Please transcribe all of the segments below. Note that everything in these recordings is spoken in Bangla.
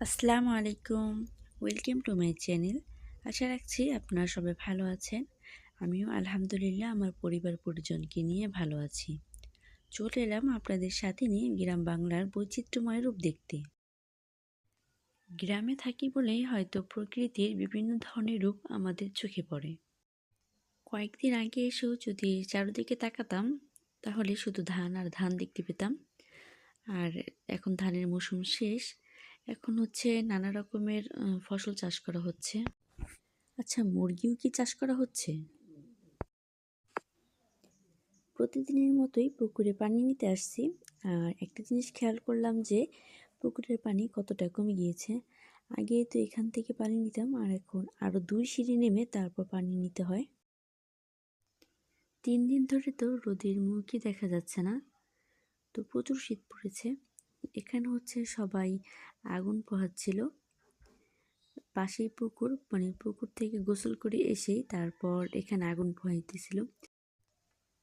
আসসালামু আলাইকুম। ওয়েলকাম টু মাই চ্যানেল আশা রাখছি আপনারা সবাই ভালো আছেন। আমিও আলহামদুলিল্লাহ আমার পরিবার পরিজনকে নিয়ে ভালো আছি। চলে এলাম আপনাদের সাথে নিয়ে গ্রাম বাংলার বৈচিত্র্যময় রূপ দেখতে। গ্রামে থাকি বলেই হয়তো প্রকৃতির বিভিন্ন ধরনের রূপ আমাদের চোখে পড়ে। কয়েকদিন আগে এসেও যদি চারদিকে তাকাতাম, তাহলে শুধু ধান আর ধান দেখতে পেতাম। আর এখন ধানের মৌসুম শেষ এখন হচ্ছে নানা রকমের ফসল চাষ করা হচ্ছে। আচ্ছা মুরগিও কি চাষ করা হচ্ছে? প্রতিদিনের মতোই পুকুরে পানি নিতে আসছি। আর একটা জিনিস খেয়াল করলাম যে, পুকুরের পানি কতটা কমে গিয়েছে। আগে তো এখান থেকে পানি নিতাম, আর এখন আরও দুই সিঁড়ি নেমে তারপর পানি নিতে হয়। তিন দিন ধরে তো রোদের মুখই দেখা যাচ্ছে না। তো প্রচুর শীত পড়েছে। এখানে হচ্ছে সবাই আগুন পোহাচ্ছিল। পাশেই পুকুর মানে পুকুর থেকে গোসল করে এসেই তারপর এখানে আগুন পোহাইতেছিল।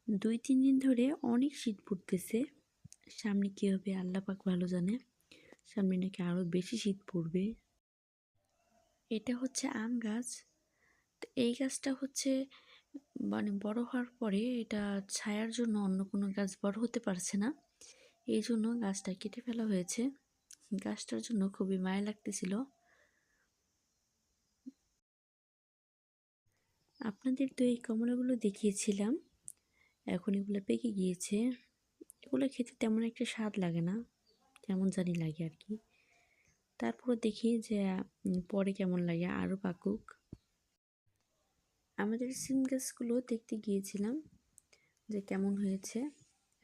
দুই, তিন দিন ধরে অনেক শীত পড়তেছে। সামনে কী হবে আল্লাহ পাক ভালো জানে। সামনে নাকি আরও বেশি শীত পড়বে। এটা হচ্ছে আম গাছ। তো এই গাছটা হচ্ছে মানে বড় হওয়ার পরে এটা ছায়ার জন্য অন্য কোনো গাছ বড় হতে পারছে না। এই জন্য গাছটা কেটে ফেলা হয়েছে। গাছটার জন্য খুবই মায়া লাগতেছিল। আপনাদের তো এই কমলাগুলো দেখিয়েছিলাম। এখন এগুলো পেকে গিয়েছে। এগুলো খেতে তেমন একটা স্বাদ লাগে না। কেমন জানি লাগে আর কি। তারপর দেখি যে পরে কেমন লাগে আরও পাকুক। আমাদের সিম গাছগুলো দেখতে গিয়েছিলাম যে কেমন হয়েছে।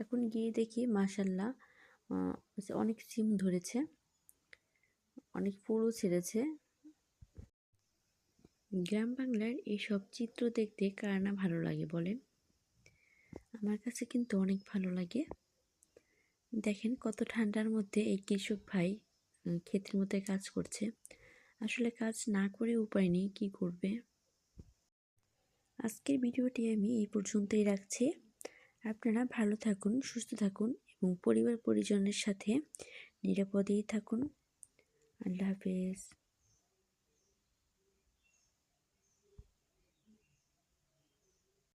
এখন গিয়ে দেখি মাসাল্লাহ অনেক সিম ধরেছে, অনেক ফুলও ছেড়েছে। গ্রাম বাংলার এইসব চিত্র দেখতে কার না ভালো লাগে বলেন? আমার কাছে কিন্তু অনেক ভালো লাগে। দেখেন কত ঠান্ডার মধ্যে এই কৃষক ভাই ক্ষেতের মধ্যে কাজ করছে। আসলে কাজ না করে উপায় নেই, কী করবে? আজকের ভিডিওটি আমি এই পর্যন্তই রাখছি। আপনারা ভালো থাকুন সুস্থ থাকুন এবং পরিবার পরিজনের সাথে নিরাপদেই থাকুন। আল্লাহ হাফেজ।